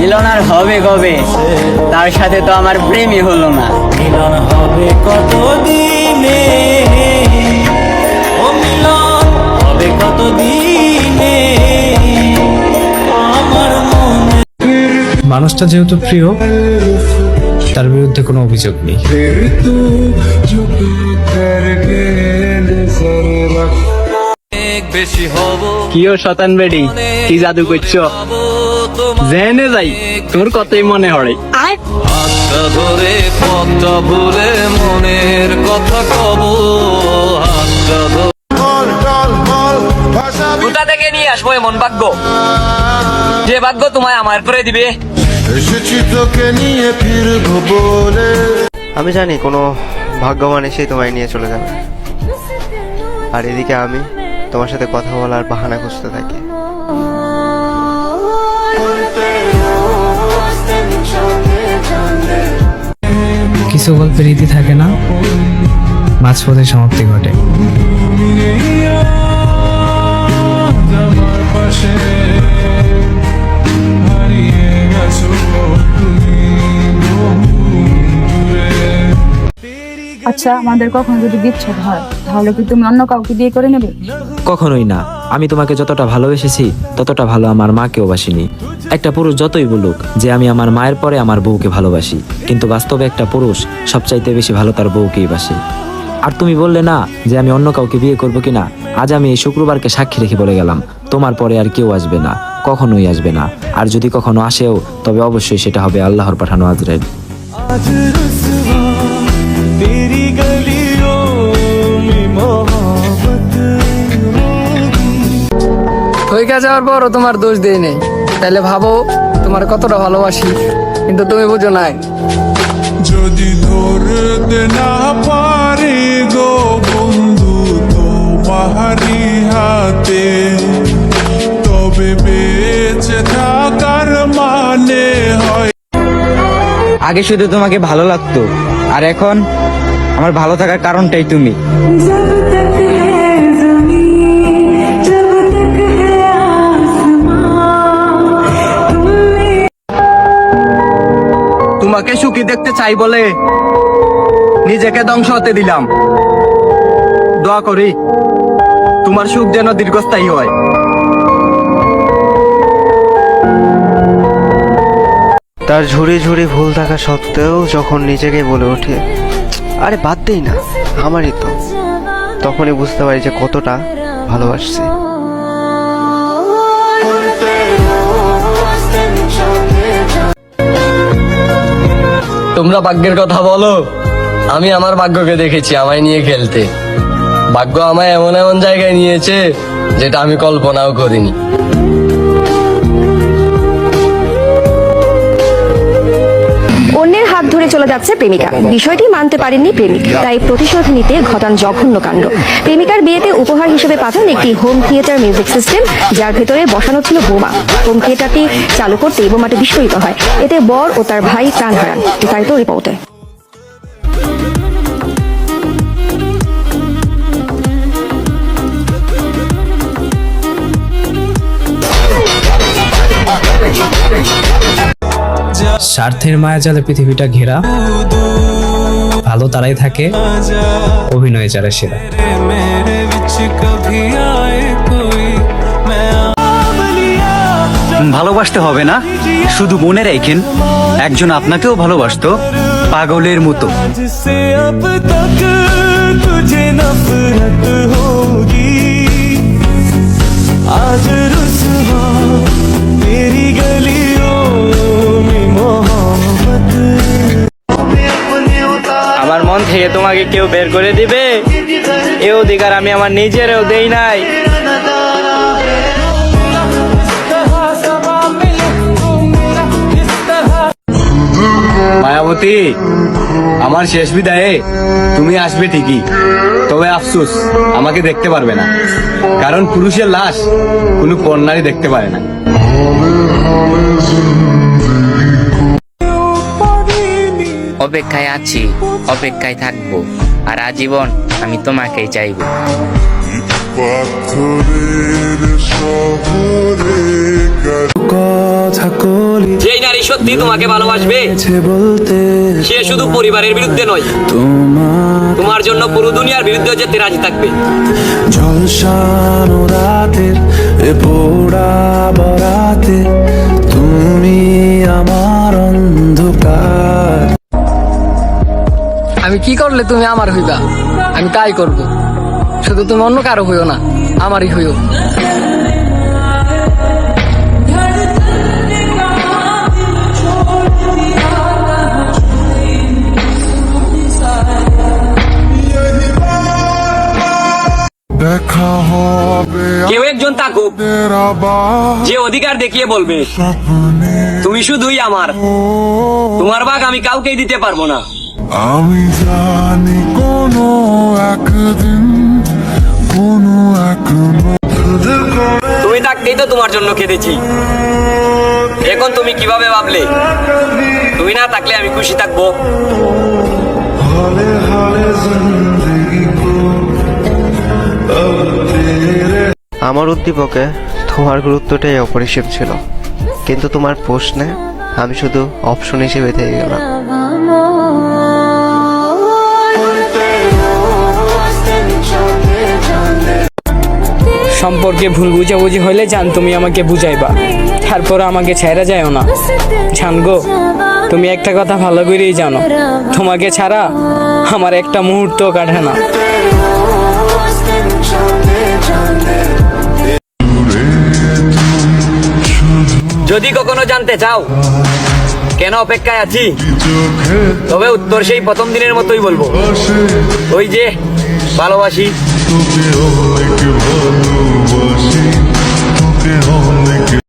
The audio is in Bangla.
মিলন আর হবে কবে? তার সাথে তো আমার প্রেমই হলো না। মিলন হবে কত দিনে ও মিলন হবে কত দিনে আমার মনে মানুষটা যেহেতু প্রিয় তার বিরুদ্ধে কোনো অভিযোগ নেই। বেশি হব। কিও শতান বেডি কি জাদু করছ? জেনে যাই তোর কতই মনে হয়? হাতটা ধরে পথটা ভুলে মনের কথা কব। হাতটা ধরে কোথা থেকে নিয়ে আসব এমন ভাগ্য? যে ভাগ্য তোমায় আমার করে দিবে। এসেছি তোকে নিয়ে ফিরবো বলে। আমি জানি কোনো ভাগ্যবান এসেই তোমায় নিয়ে চলে যাবে। আর এদিকে আমি তোমার সাথে কথা বলার বাহানা খুঁজতে থাকে। কিছু গল্পের রীতি থাকে না মাঝপথে সমাপ্তি ঘটে। আচ্ছা আমাদের কখনো যদি বিচ্ছেদ হয় তাহলে কি তুমি অন্য কাউকে বিয়ে করে নেবে? কখনোই না। আমি তোমাকে যতটা ভালোবেসেছি, ততটা ভালো আমার মাকেও বাসিনি। একটা পুরুষ যতই বলুক যে আমি আমার মায়ের পরে আমার বউকে ভালোবাসি, কিন্তু বাস্তবে একটা পুরুষ সবচাইতে বেশি ভালো তার বউকেই বাসে। আর তুমি বললে না যে আমি অন্য কাউকে বিয়ে করব কিনা, আজ আমি এই শুক্রবারকে সাক্ষী রেখে বলে গেলাম, তোমার পরে আর কেউ আসবে না, কখনোই আসবে না। আর যদি কখনো আসেও, তবে অবশ্যই সেটা হবে আল্লাহর পাঠানো আজরাইল। হইকা যাওয়ার পরও তোমার দোষ দেই নেই। তাহলে ভাবো তোমার কতটা ভালোবাসি কিন্তু তুমি বুঝো নাই। যদি ধরতে না পারি গো বন্ধু তোমারি হাতে তবে বেঁচে থাকার মানে হয় আগে শুধু তোমাকে ভালো লাগতো আর এখন আমার ভালো থাকার কারণটাই তুমি। তোমাকে সুখী দেখতে চাই বলে নিজেকে ধ্বংস হতে দিলাম। দোয়া করি, তোমার সুখ যেন দীর্ঘস্থায়ী হয়। তার ঝুড়ি ঝুড়ি ভুল থাকা সত্ত্বেও যখন নিজেকে বলে ওঠে, আরে বাদ দেই না, আমারই তো। তখনই বুঝতে পারি যে কতটা ভালোবাসছি। তোমরা ভাগ্যের কথা বলো। আমি আমার ভাগ্যকে দেখেছি আমায় নিয়ে খেলতে। ভাগ্য আমায় এমন এমন জায়গায় নিয়েছে, যেটা আমি কল্পনাও করিনি। অন্যের চলে যাচ্ছে প্রেমিকা। বিষয়টি মানতে পারেননি প্রেমিক। তাই প্রতিশোধ নিতে ঘটান জঘন্য কাণ্ড। প্রেমিকার বিয়েতে উপহার হিসেবে পাঠান একটি হোম থিয়েটার মিউজিক সিস্টেম যার ভেতরে বসানো ছিল বোমা। হোম থিয়েটারটি চালু করতে বোমাটি বিস্ফোরিত হয়। এতে বর ও তার ভাই প্রাণ হারান। তাই বিস্তারিত রিপোর্টে স্বার্থের মায়াজালে পৃথিবীটা ঘেরা। ভালো তারাই থাকে, অভিনয় যারা সেরা। ভালোবাসতে হবে না, শুধু মনে রেখেন, একজন আপনাকেও ভালোবাসত, পাগলের মতো। থেকে তোমাকে কেউ বের করে দিবে? এ অধিকার আমি আমার নিজেরও দেই নাই। মায়াবতী, আমার শেষ বিদায়ে তুমি আসবে ঠিকই, তবে আফসুস, আমাকে দেখতে পারবে না। কারণ পুরুষের লাশ কোনো কন্যারই দেখতে পারে না। অপেক্ষায় আছি অপেক্ষায় থাকব আর আজীবন আমি তোমাকেই চাইব। যেই নারী সত্যি তোমাকে ভালোবাসবে বলতে সে শুধু পরিবারের বিরুদ্ধে নয় তোমার তোমার জন্য পুরো দুনিয়ার বিরুদ্ধে যেতে রাজি থাকবে। ঝলসানো রাতের পোড়া বরাতে কি করলে তুমি আমার হইবা? আমি তাই করব। শুধু তুমি অন্য কারও হইও না আমারই হইও। দেখা হবে কেউ একজন থাকুক যে অধিকার দেখিয়ে বলবে তুমি শুধুই আমার। তোমার বাঘ আমি কাউকেই দিতে পারব না। আমি জানি কোনো একদিন কোনো এক তুমি থাকতেই তো তোমার জন্য কেঁদেছি। এখন তুমি কীভাবে ভাবলে? তুমি না থাকলে আমি খুশি থাকব। আমার উদ্দীপকে তোমার গুরুত্বটাই অপরিসীম ছিল। কিন্তু তোমার প্রশ্নে আমি শুধু অপশন হিসেবে থেকে গেলাম সম্পর্কে ভুল বুঝাবুঝি হলে জান তুমি আমাকে বুঝাইবা। তারপর আমাকে ছেড়ে যায়ও না। জান গো, তুমি একটা কথা ভালো করেই জানো। তোমাকে ছাড়া আমার একটা মুহূর্ত কাটে না। যদি কখনো জানতে চাও কেন অপেক্ষায় আছি, তবে উত্তর সেই প্রথম দিনের মতোই বলব। ওই যে ভালোবাসি। তোকে অনেক ভালোবাসি তোকে অনেক